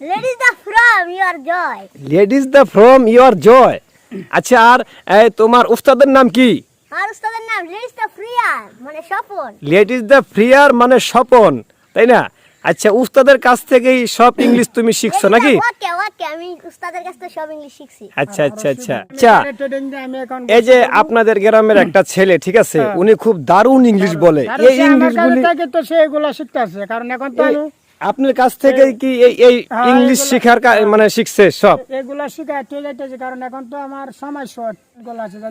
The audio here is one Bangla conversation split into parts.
Ladies the from your joy. Ladies the from your joy আচ্ছা আর তোমার উস্তাদের নাম কি? আর উস্তাদের নাম লেডিস মানে স্বপন। দ্য ফ্রিয়ার মানে স্বপন তাই না? আচ্ছা উস্তাদের কাছ থেকেই সব ইংলিশ তুমি শিখছো নাকি? ওকে ওকে আমি উস্তাদের কাছ থেকে সব ইংলিশ শিখছি। আচ্ছা আচ্ছা আচ্ছা। আচ্ছা। এখন এই যে আপনাদের গ্রামের একটা ছেলে ঠিক আছে? উনি খুব দারুণ ইংলিশ বলে। এই সে ইংলিশ গুলি তো সে এগুলো শিখতেছে কারণ এখন তো আপনার কাছ থেকে কি এই এই হ্যাঁ, ইংলিশ এগুলো- শেখার মানে শিখছে সব? এগুলো শিখাইতে যাইতেছি কারণ এখন তো আমার সময় শর্ট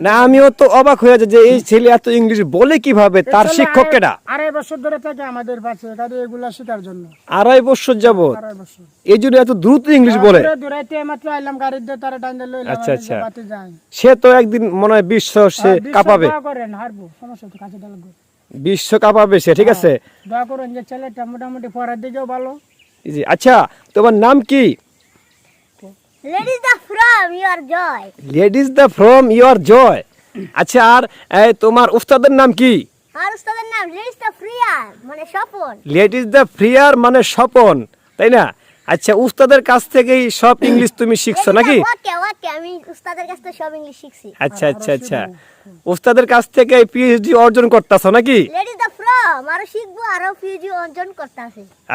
না আমিও তো অবাক হয়ে যাই যে এই ছেলে এত ইংলিশ বলে কীভাবে? তার শিক্ষক কেটা আড়াই বছর ধরে থাকে আমাদের পাশে কাজে এগুলা শেখার জন্য। আড়াই বছর আড়াই এই জন্য এত দ্রুত ইংলিশ বলে? দূরে দূরাইতে মাত্র আইলাম গাড়ির দিয়ে তারা টাইম দিলে আচ্ছা, আচ্ছা। সে তো একদিন মনে হয় বিশ্ব সে কাঁপাবে। করেন হারবো সমস্যা তো কাছে বিশ্ব কাঁপাবে সে ঠিক আছে? দোয়া করেন যে ছেলেটা মোটামুটি পড়ার দিকেও ভালো। জি আচ্ছা তোমার নাম কি? Ladies the from your joy. Ladies the from your joy আচ্ছা আর এই, তোমার উস্তাদের নাম কি? আর উস্তাদের নাম লেডিস the freer মানে স্বপন। লেডিস দ্য ফ্রিয়ার মানে স্বপন তাই না? আচ্ছা উস্তাদের কাছ থেকেই সব ইংলিশ তুমি শিখছো নাকি? আমি উস্তাদের কাছ থেকে সব ইংলিশ শিখছি। আচ্ছা আচ্ছা আচ্ছা উস্তাদের কাছ থেকে পিএইচডি অর্জন করতেছো নাকি? আরও শিখব আরও অর্জন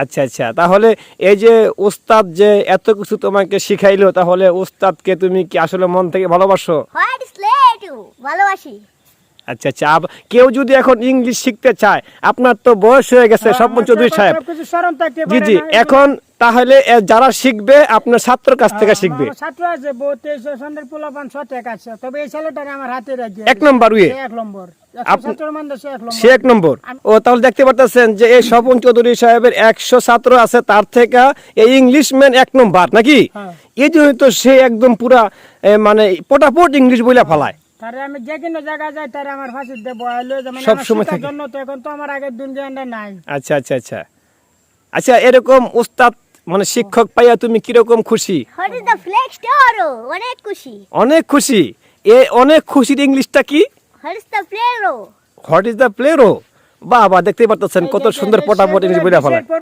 আচ্ছা আচ্ছা তাহলে এই যে উস্তাদ যে এত কিছু তোমাকে শিখাইলো তাহলে উস্তাদকে তুমি কি আসলে মন থেকে ভালোবাসো? ভালোবাসি। আচ্ছা আচ্ছা কেউ যদি এখন ইংলিশ শিখতে চায় আপনার তো বয়স হয়ে গেছে স্বপন চৌধুরী সাহেব। জি জি এখন তাহলে যারা শিখবে আপনার ছাত্র কাছ থেকে হ্যাঁ, শিখবে। ছাত্র আছে সন্ধ্যের পোলাপান সতেক আছে তবে এই ছেলেটারে আমার হাতে রাখি এক নম্বর উয়ে সে এক নম্বর। সে এক নম্বর। ও তাহলে দেখতে পারতেছেন যে এই স্বপন চৌধুরী সাহেবের একশো ছাত্র আছে তার থেকে এই ইংলিশ ম্যান এক নম্বর নাকি? হ্যাঁ। এই জন্য তো সে একদম পুরা মানে পটাপট ইংলিশ বলে ফেলায়। তারে আমি যে কোনো জায়গায় যাই তারে আমার ফাঁসির দিয়ে বয়ালো যেমন সব সময় থাকে। জন্য তো এখন তো আমার আগের দিন নাই। আচ্ছা আচ্ছা আচ্ছা। আচ্ছা এরকম উস্তাদ মানে শিক্ষক পাইয়া তুমি কীরকম খুশি? অনেক খুশি। অনেক খুশি। এ অনেক খুশির ইংলিশটা কি? হোয়াট ইজ দ্য প্লেরো হোয়াট ইজ বাবা দেখতে পারতেছেন কত সুন্দর পটাপট ইংলিশ বলে ফেলায়